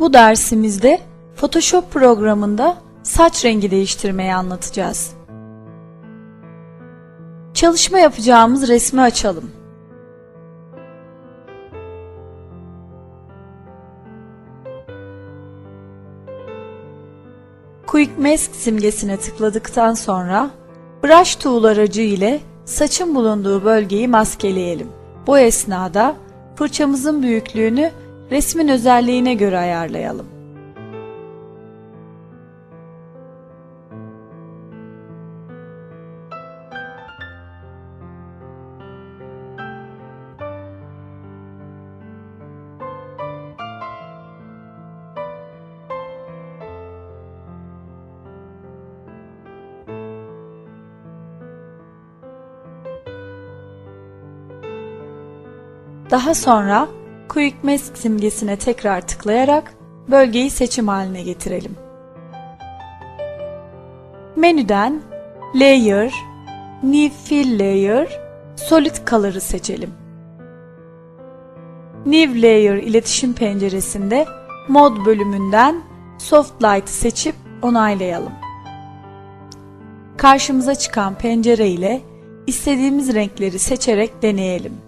Bu dersimizde Photoshop programında saç rengi değiştirmeyi anlatacağız. Çalışma yapacağımız resmi açalım. Quick Mask simgesine tıkladıktan sonra Brush Tool aracı ile saçın bulunduğu bölgeyi maskeleyelim. Bu esnada fırçamızın büyüklüğünü resmin özelliğine göre ayarlayalım. Daha sonra Quick Mask simgesine tekrar tıklayarak bölgeyi seçim haline getirelim. Menüden Layer, New Fill Layer, Solid Color'ı seçelim. New Layer iletişim penceresinde Mod bölümünden Soft Light'ı seçip onaylayalım. Karşımıza çıkan pencere ile istediğimiz renkleri seçerek deneyelim.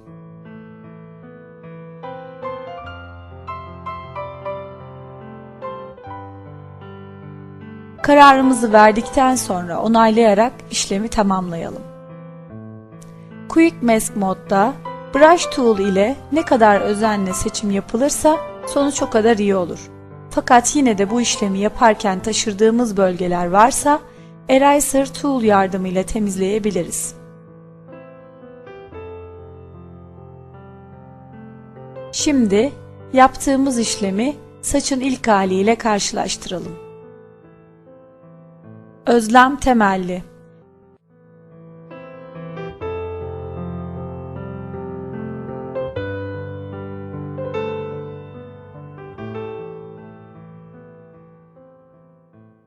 Kararımızı verdikten sonra onaylayarak işlemi tamamlayalım. Quick Mask modda Brush Tool ile ne kadar özenle seçim yapılırsa sonuç o kadar iyi olur. Fakat yine de bu işlemi yaparken taşırdığımız bölgeler varsa Eraser Tool yardımıyla temizleyebiliriz. Şimdi yaptığımız işlemi saçın ilk haliyle karşılaştıralım. Özlem temelli